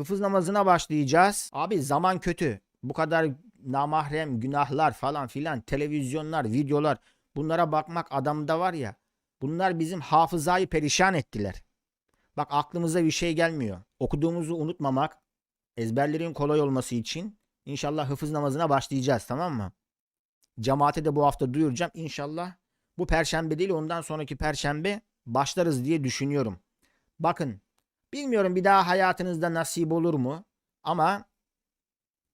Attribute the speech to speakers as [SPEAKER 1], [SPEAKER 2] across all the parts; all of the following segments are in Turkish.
[SPEAKER 1] Hıfız namazına başlayacağız. Abi zaman kötü. Bu kadar namahrem günahlar falan filan televizyonlar, videolar bunlara bakmak adamda var ya. Bunlar bizim hafızayı perişan ettiler. Bak aklımıza bir şey gelmiyor. Okuduğumuzu unutmamak, ezberlerin kolay olması için inşallah hıfız namazına başlayacağız tamam mı? Cemaate de bu hafta duyuracağım. İnşallah bu perşembe değil ondan sonraki perşembe başlarız diye düşünüyorum. Bakın bilmiyorum bir daha hayatınızda nasip olur mu? Ama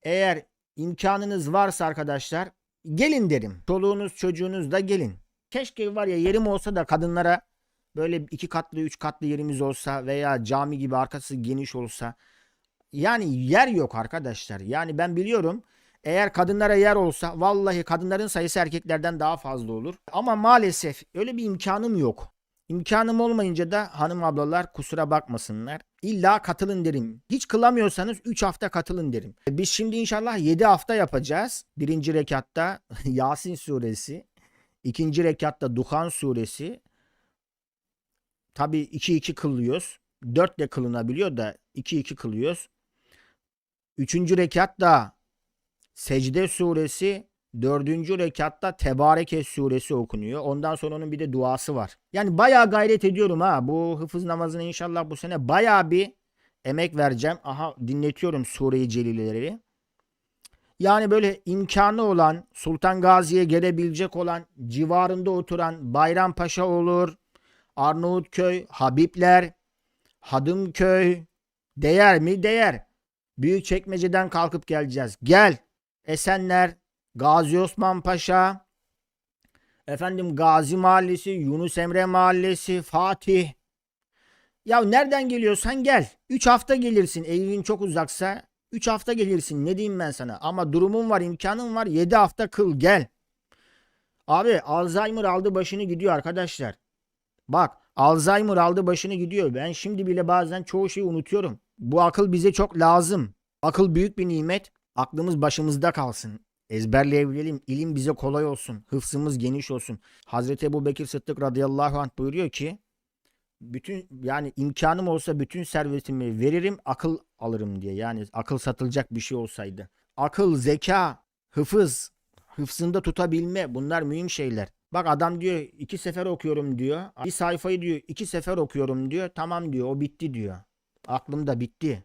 [SPEAKER 1] eğer imkanınız varsa arkadaşlar gelin derim. Çoluğunuz çocuğunuz da gelin. Keşke var ya yerim olsa da kadınlara böyle iki katlı üç katlı yerimiz olsa veya cami gibi arkası geniş olsa. Yani yer yok arkadaşlar. Yani ben biliyorum eğer kadınlara yer olsa vallahi kadınların sayısı erkeklerden daha fazla olur. Ama maalesef öyle bir imkanım yok. İmkanım olmayınca da hanım ablalar kusura bakmasınlar. İlla katılın derim. Hiç kılamıyorsanız 3 hafta katılın derim. Biz şimdi inşallah 7 hafta yapacağız. Birinci rekatta Yasin suresi. ikinci rekatta Duhan suresi. Tabi 2-2 kılıyoruz. 4 de kılınabiliyor da 2-2 kılıyoruz. Üçüncü rekatta Secde suresi, dördüncü rekatta Tebareke suresi okunuyor. Ondan sonra onun bir de duası var. Yani bayağı gayret ediyorum ha. Bu hıfız namazını inşallah bu sene bayağı bir emek vereceğim. Aha dinletiyorum sureyi celileleri. Yani böyle imkanı olan, Sultan Gazi'ye gelebilecek olan, civarında oturan Bayrampaşa olur, Arnavutköy, Habibler, Hadımköy, değer mi? Değer. Büyükçekmece'den kalkıp geleceğiz. Gel. Esenler, Gazi Osman Paşa, efendim Gazi Mahallesi, Yunus Emre Mahallesi, Fatih. Ya nereden geliyorsan gel. 3 hafta gelirsin. Evin çok uzaksa 3 hafta gelirsin. Ne diyeyim ben sana? Ama durumun var, imkanın var. 7 hafta kıl gel. Abi Alzheimer aldı başını gidiyor arkadaşlar. Bak Alzheimer aldı başını gidiyor. Ben şimdi bile bazen çoğu şeyi unutuyorum. Bu akıl bize çok lazım. Akıl büyük bir nimet. Aklımız başımızda kalsın. Ezberleyebilelim. İlim bize kolay olsun. Hıfzımız geniş olsun. Hazreti Ebu Bekir Sıddık radıyallahu anh buyuruyor ki bütün yani imkanım olsa bütün servetimi veririm akıl alırım diye. Yani akıl satılacak bir şey olsaydı. Akıl, zeka, hıfız, hıfzında tutabilme bunlar mühim şeyler. Bak adam diyor iki sefer okuyorum diyor. Bir sayfayı diyor iki sefer okuyorum diyor. Tamam diyor o bitti diyor. Aklımda bitti.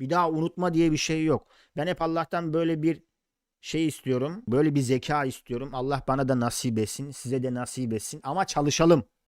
[SPEAKER 1] Bir daha unutma diye bir şey yok. Ben hep Allah'tan böyle bir şey istiyorum. Böyle bir zeka istiyorum. Allah bana da nasip etsin. Size de nasip etsin. Ama çalışalım.